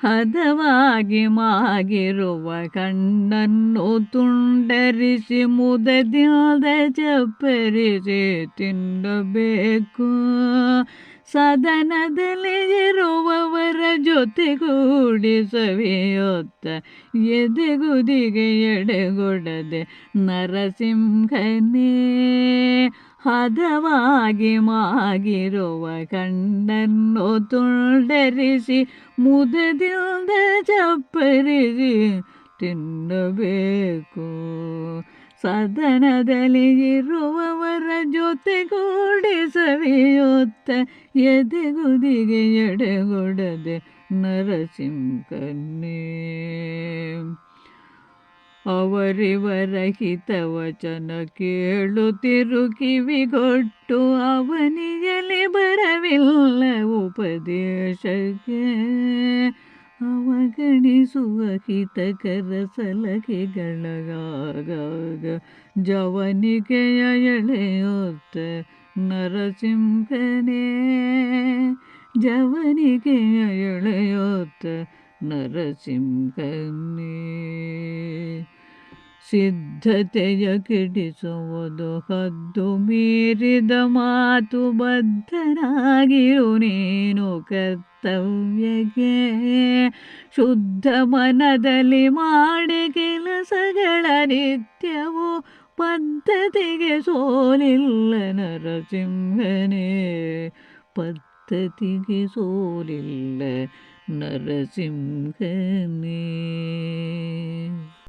ಹದವಾಗಿ ಮಾಗಿರುವ ಕಣ್ಣನ್ನು ತುಂಡರಿಸಿ ಮುದದಿಲ್ದ ಚಪ್ಪರಿಸಿ ತಿನ್ನಬೇಕು. ಸದನದಲ್ಲಿ ಇರುವವರ ಜೊತೆಗೂಡಿ ಸವಿಯೊತ್ತ ಎದೆಗುದಿಗೆ ಎಡೆಗೊಡದೆ ನರಸಿಂಹನೇ. ಹದವಾಗಿ ಮಾಗಿರುವ ಕಣ್ಣನ್ನು ತುಂಡರಿಸಿ ಮುದದಿಂದ ಚಪ್ಪರಿಸಿ ತಿನ್ನಬೇಕು. ಸದನದಲ್ಲಿ ಇರುವವರ ಜೊತೆಗೂಡಿ ಸವಿಯುತ್ತ ಎದೆಗುದಿಗೆ ಎಡೆಗೊಡದೆ ನರಸಿಂಹನೇ ಅವರಿವರ ಹಿತವಚನ ಕೇಳುತ್ತಿರು ಕಿವಿಗೊಟ್ಟು ಅವನಿಯಲಿ ಬರವಿಲ್ಲ ಉಪದೇಶಕ್ಕೆ. ಅವಗಣಿಸುವ ಹಿತಕರ ಸಲಹೆಗಳಗಾಗ ಜವನಿಕೆಯ ಎಳೆಯುತ್ತ ನರಸಿಂಹನೇ. ಜವನಿಕೆಯ ಎಳೆಯುತ್ತ ನರಸಿಂಹನೇ. ಸಿದ್ಧತೆಯ ಕೆಡಿಸುವುದು ಹದ್ದು ಮೀರಿದ ಮಾತು ಬದ್ಧನಾಗಿರು ನೀನು ಕರ್ತವ್ಯಕ್ಕೆ ಶುದ್ಧ ಮನದಲ್ಲಿ ಮಾಡಿ ಕೆಲಸಗಳ ನಿತ್ಯವು ಪದ್ಧತಿಗೆ ಸೋಲಿಲ್ಲ ನರಸಿಂಹನೇ, ಪದ್ಧತಿಗೆ ಸೋಲಿಲ್ಲ ನರಸಿಂಹನೇ.